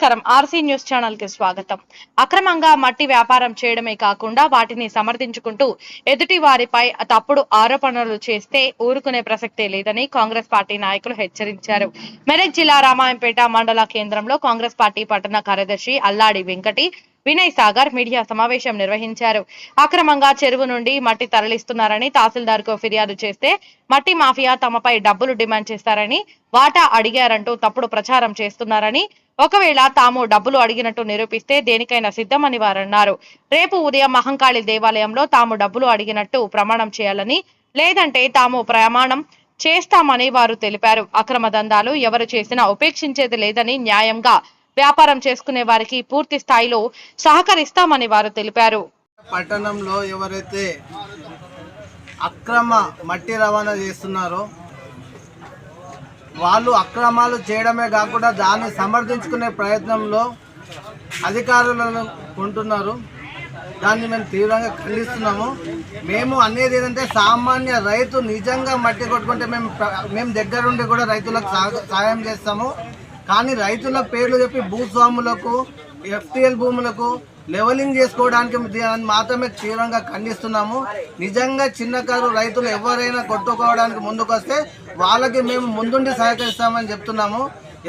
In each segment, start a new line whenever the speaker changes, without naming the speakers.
నమస్కారం. RC news ఛానల్కి స్వాగతం. అక్రమంగా మట్టి వ్యాపారం చేయడమే కాకుండా వాటిని సమర్థించుకుంటూ ఎదుటి వారిపై తప్పుడు ఆరోపణలు చేస్తే ఊరుకునే ప్రసక్తే లేదని కాంగ్రెస్ పార్టీ నాయకులు హెచ్చరించారు. మెదక్ జిల్లా రామాయంపేట మండల కేంద్రంలో కాంగ్రెస్ పార్టీ పట్టణ కార్యదర్శి అల్లాడి వెంకటి వినయ్ సాగర్ మీడియా సమావేశం నిర్వహించారు. అక్రమంగా చెరువు నుండి మట్టి తరలిస్తున్నారని తహసీల్దార్కు ఫిర్యాదు చేస్తే మట్టి మాఫియా తమపై డబ్బులు డిమాండ్ చేస్తారని వాటా అడిగారంటూ తప్పుడు ప్రచారం చేస్తున్నారని ఒకవేళ తాము డబ్బులు అడిగినట్టు నిరూపిస్తే దేనికైనా సిద్ధమని వారన్నారు. రేపు ఉదయం మహంకాళి దేవాలయంలో తాము డబ్బులు అడిగినట్టు ప్రమాణం చేయాలని లేదంటే తాము ప్రమాణం చేస్తామని వారు తెలిపారు. అక్రమ దందాలు ఎవరు చేసినా ఉపేక్షించేది లేదని న్యాయంగా వ్యాపారం చేసుకునే వారికి పూర్తి స్థాయిలో సహకరిస్తామని వారు తెలిపారు.
పట్టణంలో ఎవరైతే అక్రమ మట్టి రవాణా చేస్తున్నారో వాళ్ళు అక్రమాలు చేయడమే కాకుండా దాన్ని సమర్థించుకునే ప్రయత్నంలో అధికారులను కొంటున్నారు. దాన్ని మేము తీవ్రంగా ఖండిస్తున్నాము. మేము అనేది ఏంటంటే సామాన్య రైతు నిజంగా మట్టి కొట్టుకుంటే మేము మేము దగ్గరుండి కూడా రైతులకు సాయం సహాయం చేస్తాము. కానీ రైతుల పేర్లు చెప్పి భూస్వాములకు ఎఫ్టిఎల్ భూములకు లెవలింగ్ చేసుకోవడానికి దాన్ని మాత్రమే తీవ్రంగా ఖండిస్తున్నాము. నిజంగా చిన్నకారు రైతులు ఎవరైనా కొట్టుకోవడానికి ముందుకొస్తే వాళ్ళకి మేము ముందుండి సహకరిస్తామని చెప్తున్నాము.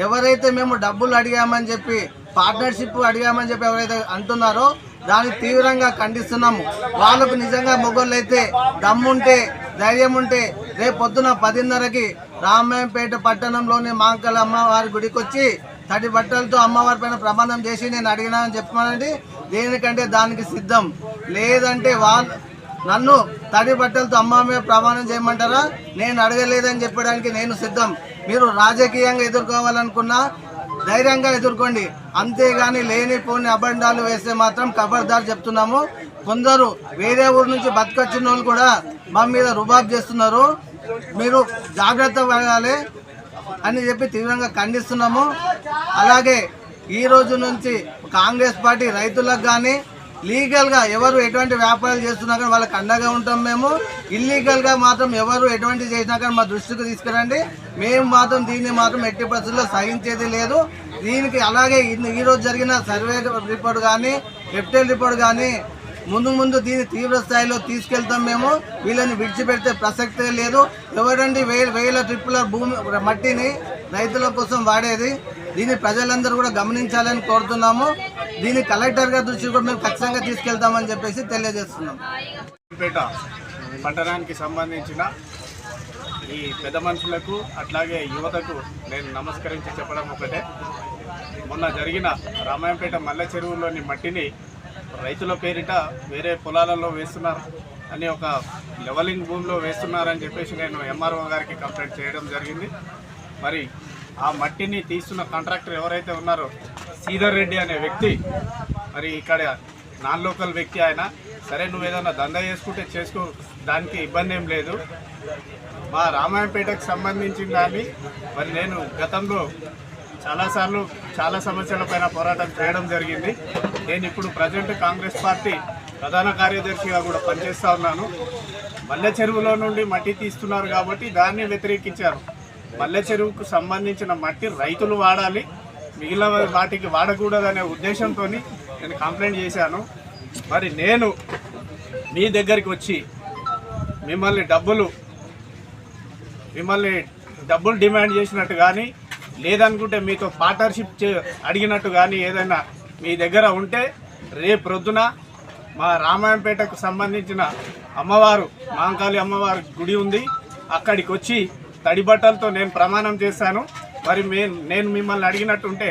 ఎవరైతే మేము డబ్బులు అడిగామని చెప్పి పార్ట్నర్షిప్ అడిగామని చెప్పి ఎవరైతే అంటున్నారో దాన్ని తీవ్రంగా ఖండిస్తున్నాము. వాళ్ళకు నిజంగా మొగోళ్ళు అయితే దమ్ముంటే ధైర్యం ఉంటే రేపు పొద్దున పదిన్నరకి రామాయంపేట పట్టణంలోని మాంకల అమ్మవారి గుడికి వచ్చి తడి బట్టలతో అమ్మవారి పైన ప్రమాణం చేసి నేను అడిగినానని చెప్పమనండి. దేనికంటే దానికి సిద్ధం. లేదంటే వాళ్ళు నన్ను తడి బట్టలతో అమ్మ మీద ప్రమాణం చేయమంటారా? నేను అడగలేదని చెప్పడానికి నేను సిద్ధం. మీరు రాజకీయంగా ఎదుర్కోవాలనుకున్నా ధైర్యంగా ఎదుర్కోండి. అంతేగాని లేనిపోని అబండాలు వేస్తే మాత్రం ఖబర్దార్ చెప్తున్నాము. కొందరు వేరే ఊరు నుంచి బతకొచ్చిన వాళ్ళు కూడా మా మీద రుబాబ్ చేస్తున్నారు. మీరు జాగ్రత్త పడాలి అని చెప్పి తీవ్రంగా ఖండిస్తున్నాము. అలాగే ఈ రోజు నుంచి కాంగ్రెస్ పార్టీ రైతులకు కానీ లీగల్గా ఎవరు ఎటువంటి వ్యాపారాలు చేస్తున్నా కానీ వాళ్ళకి అండగా ఉంటాం మేము. ఇల్లీగల్గా మాత్రం ఎవరు ఎటువంటి చేసినా కానీ మా దృష్టికి తీసుకురండి. మేము మాత్రం దీన్ని మాత్రం ఎట్టి పరిస్థితుల్లో సహించేది లేదు. దీనికి అలాగే ఈరోజు జరిగిన సర్వే రిపోర్ట్ కానీ ఎఫ్టెల్ రిపోర్ట్ కానీ ముందు ముందు దీన్ని తీవ్ర స్థాయిలో తీసుకెళ్తాం మేము. వీళ్ళని విడిచిపెడితే ప్రసక్తే లేదు. ఎవరండి వేల వేల ట్రిప్పుల భూమి మట్టిని రైతుల కోసం వాడేది? దీన్ని ప్రజలందరూ కూడా గమనించాలని కోరుతున్నాము. దీన్ని కలెక్టర్ గారి దృష్టి కూడా మేము ఖచ్చితంగా తీసుకెళ్తామని చెప్పేసి తెలియజేస్తున్నాం.
పేట పట్టణానికి సంబంధించిన ఈ పెద్ద మనుషులకు అట్లాగే యువతకు నేను నమస్కరించి చెప్పడం ఒకటే. మొన్న జరిగిన రామాయంపేట మల్లె చెరువులోని మట్టిని రైతుల పేరిట వేరే పొలాలలో వేస్తున్నారు అని ఒక లెవలింగ్ భూమిలో వేస్తున్నారని చెప్పేసి నేను ఎంఆర్ఓ గారికి కంప్లైంట్ చేయడం జరిగింది. మరి ఆ మట్టిని తీస్తున్న కాంట్రాక్టర్ ఎవరైతే ఉన్నారో శ్రీధర్ రెడ్డి అనే వ్యక్తి మరి ఇక్కడ నాన్ లోకల్ వ్యక్తి ఆయన సరే నువ్వు ఏదైనా దందా చేసుకుంటే చేసుకో దానికి ఇబ్బంది ఏం లేదు. మా రామాయణపేటకు సంబంధించిన దాన్ని మరి నేను గతంలో చాలాసార్లు చాలా సమస్యల పైన పోరాటం చేయడం జరిగింది. నేను ఇప్పుడు ప్రజెంట్ కాంగ్రెస్ పార్టీ ప్రధాన కార్యదర్శిగా కూడా పనిచేస్తూ ఉన్నాను. మల్లె చెరువులో నుండి మట్టి తీస్తున్నారు కాబట్టి దాన్ని వ్యతిరేకించారు. మల్లె చెరువుకు సంబంధించిన మట్టి రైతులు వాడాలి మిగిలిన వాటికి వాడకూడదనే ఉద్దేశంతో నేను కంప్లైంట్ చేశాను. మరి నేను మీ దగ్గరికి వచ్చి మిమ్మల్ని డబ్బులు మిమ్మల్ని డబ్బులు డిమాండ్ చేసినట్టు కానీ లేదనుకుంటే మీతో పార్ట్నర్షిప్ చే అడిగినట్టు కానీ ఏదైనా మీ దగ్గర ఉంటే రేపు ప్రొద్దున మా రామాయంపేటకు సంబంధించిన అమ్మవారు మాంకాళి అమ్మవారి గుడి ఉంది. అక్కడికి వచ్చి తడి బట్టలతో నేను ప్రమాణం చేశాను. మరి మే నేను మిమ్మల్ని అడిగినట్టుంటే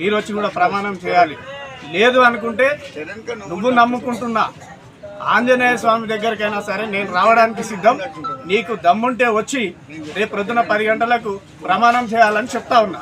మీరు వచ్చి కూడా ప్రమాణం చేయాలి. లేదు అనుకుంటే నువ్వు నమ్ముకుంటున్నా. ఆంజనేయ స్వామి దగ్గరికైనా సరే నేను రావడానికి సిద్ధం. నీకు దమ్ముంటే వచ్చి రేపు ప్రొద్దున పది గంటలకు ప్రమాణం చేయాలని చెప్తా ఉన్నా.